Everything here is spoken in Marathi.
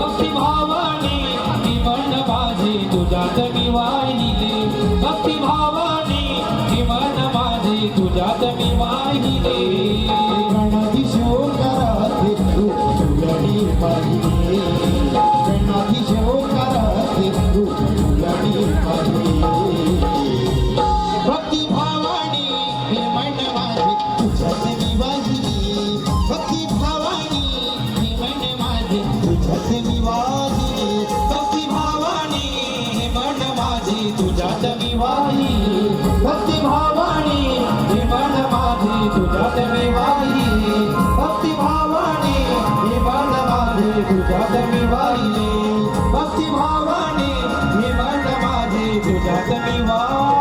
भक्ती भावाने जीवन माझे तुझ्यात मी वाहिले. भक्ती भावाने जीवन माझे तुझ्यात मी वाहिले. गणती शिव करते माझी तुझ्या जगीवाई भक्तिभावाणी ही मन माझी तुझ्या जगीवाई भक्तिभावाणी ही मन माझी तुझ्या जगीवाई भक्तिभावाणी ही मन माझी तुझ्या जगीवाई